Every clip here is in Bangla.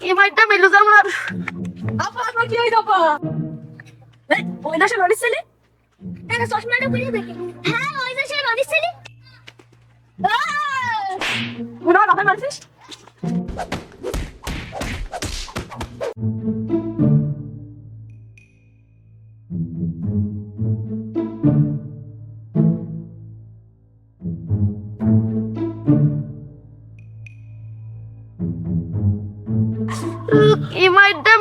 কি মাইটা মেলু আমার আপা আপা কি হইতো আপা? ওই না সে লড়িস ছেলে? চশমাটা পরে দেখি। হ্যাঁ ওই যে সে নদীর ছেলে। উনা কথা মারছিস কি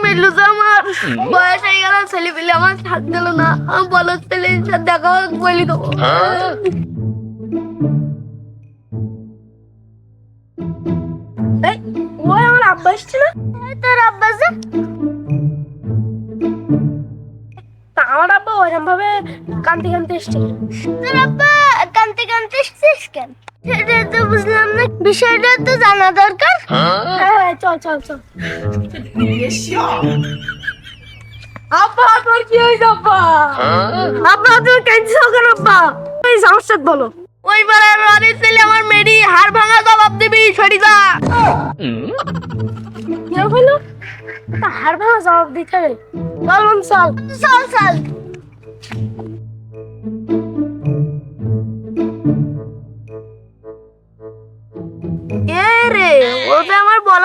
মেলু আমার। বয়স হয়ে গেল ছেলে পেলে আমার দিল না। আমি বলো ছেলে দেখা বলি দেবো। ওই আমার আব্বা এসছে তোর আব্বা যে। আমার আব্বা ওইরকম ভাবে কান্তি কান্তি এসছে তোর আব্বা কানতে কানতে এসেছিস কেন? সেটা তো বুঝলাম না। বিষয়টা তো জানা দরকার। চল চল চল। আব্বা তোর কি হয়েছে আব্বা? আব্বা কেঁদছো কেন আব্বা? এই সমস্যা বলো। ওই বারে রানী ছেলে আমার মেরি হাড় ভাঙা জবাব দিবি সরিদা কি হলো? তা হাড় ভাঙা জবাব দিতে হবে। চল চল। চল চল।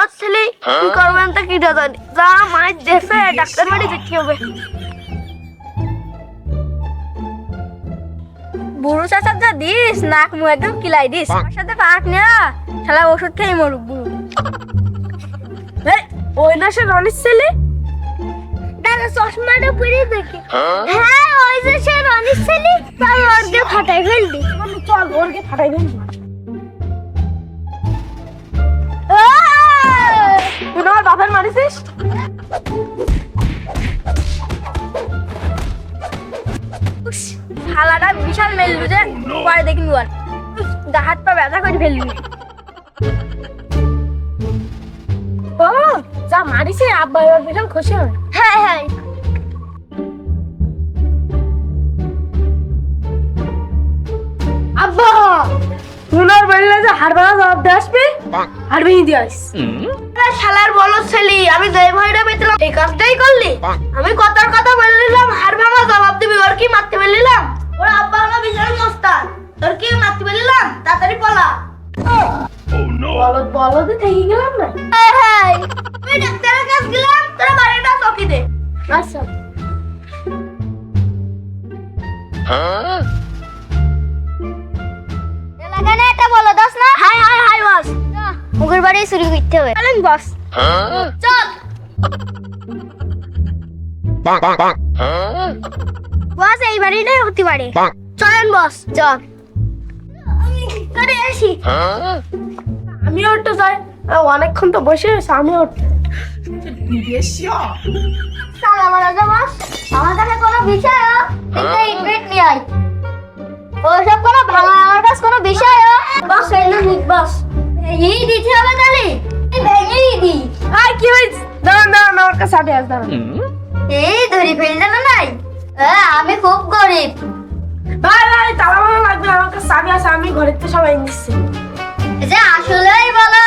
আমার ছেলে কি করবেন তা কি জানি। যা মায়ের দেশে ডাক্তার বাড়ি দেখতে হবে। বুড়ো চাচার যা দিস নাক মুখ একদম কিলাই দিস। আমার সাথে পাক না শালা ওষুধ খেয়ে মরুক বুড়ো। ওই না সে রনির ছেলে? দাদা চশমাটা পরে দেখি। হ্যাঁ? ওই যে সে নদীর ছেলে তার অর্ধে ফাটাই ফেলবি। চল ওরকে ফাটাই দেন আমার বাপের মারিছিস? শালাটা বিশাল মেললু যে, পরে দেখি গা হাত পা ব্যথা করে ফেললু। ও, যা মারিছে, আব্বা এবার বিশাল খুশি হবে। হ্যাঁ হ্যাঁ যে ভাঙা জবাব দিয়ে আসবে? ভেঙে দিয়ে আস শালার বলো ছেলে আমি যে ভয়টা পেতলাম এই কাজটাই করলি? আমি কথার কথা বললিলাম হাড় ভাঙা জবাব দিবি ওর কি মারতে বললিলাম ওর আব্বা হলো বিশাল মস্তান তোর কি মারতে বললিলাম তাড়াতাড়ি পলা বলদ বলদে থেকে গেলাম না? হ্যাঁ হ্যাঁ আমি ডাক্তারের কাছে গেলাম তোরা বাড়িটা চকি দে। আচ্ছা। এলাকায় একটা বলো দাস চুরি করতে হবে চলেন বস চল বস এই বাড়িটাই হতে পারে চলেন বস চল আমি করে আসি আমিও একটু যাই অনেকক্ষণ তো বসে রয়েছে আমিও চল আমার রাজা বস আমার কাছে কোনো বিষয় নিয়ে আয় ওসব কোনো ভাঙা আমার কাছে আমার কাছে আটে দাঁড়ান। এই ধরি ফেলতে না নাই। আমি খুব গরিব। ভাই ভাই তালা ভালো লাগবে আমার কাছে চাবি আছে আমি ঘরের তো সবাই নিচ্ছি। যে আসলেই বলো